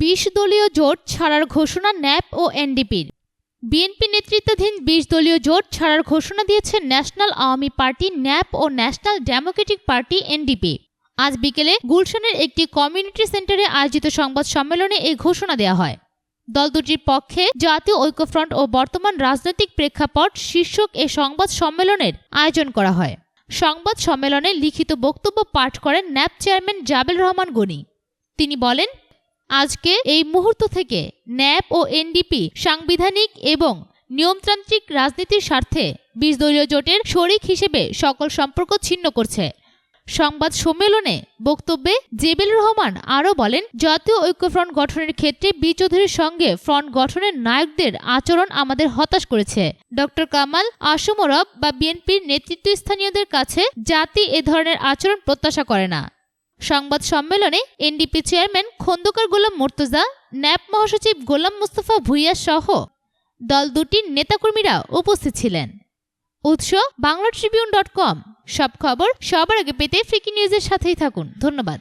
বিশ দলীয় জোট ছাড়ার ঘোষণা ন্যাপ ও এনডিপির। বিএনপি নেতৃত্বাধীন বিশ দলীয় জোট ছাড়ার ঘোষণা দিয়েছে ন্যাশনাল আওয়ামী পার্টি, ন্যাপ ও ন্যাশনাল ডেমোক্রেটিক পার্টি, এনডিপি। আজ বিকেলে গুলশানের একটি কমিউনিটি সেন্টারে আয়োজিত সংবাদ সম্মেলনে এই ঘোষণা দেওয়া হয়। দল দুটির পক্ষে জাতীয় ঐক্যফ্রন্ট ও বর্তমান রাজনৈতিক প্রেক্ষাপট শীর্ষক এ সংবাদ সম্মেলনের আয়োজন করা হয়। সংবাদ সম্মেলনে লিখিত বক্তব্য পাঠ করেন ন্যাপ চেয়ারম্যান জাবেল রহমান গনি। তিনি বলেন আজকে এই মুহূর্ত থেকে ন্যাপ ও এনডিপি সাংবিধানিক এবং নিয়মতান্ত্রিক রাজনীতির স্বার্থে বিশ দলীয় জোটের শরিক হিসেবে সকল সম্পর্ক ছিন্ন করছে। সংবাদ সম্মেলনে বক্তব্যে জেবেল রহমান আরও বলেন, জাতীয় ঐক্যফ্রন্ট গঠনের ক্ষেত্রে বি চৌধুরীর সঙ্গে ফ্রন্ট গঠনের নায়কদের আচরণ আমাদের হতাশ করেছে। ডক্টর কামাল আশুমরব বা বিএনপির নেতৃত্বস্থানীয়দের কাছে জাতি এ ধরনের আচরণ প্রত্যাশা করে না। সংবাদ সম্মেলনে NDP chairman Khandakar Golam Mortaza NAP মহাসচিব গোলাম মুস্তফা ভুইয়া সহ দল দুটির নেতাকর্মীরা উপস্থিত ছিলেন। উৎস বাংলা ট্রিবিউন ডট কম। সব খবর সবার আগে পেতে ফ্রিকি নিউজের সাথেই থাকুন। ধন্যবাদ।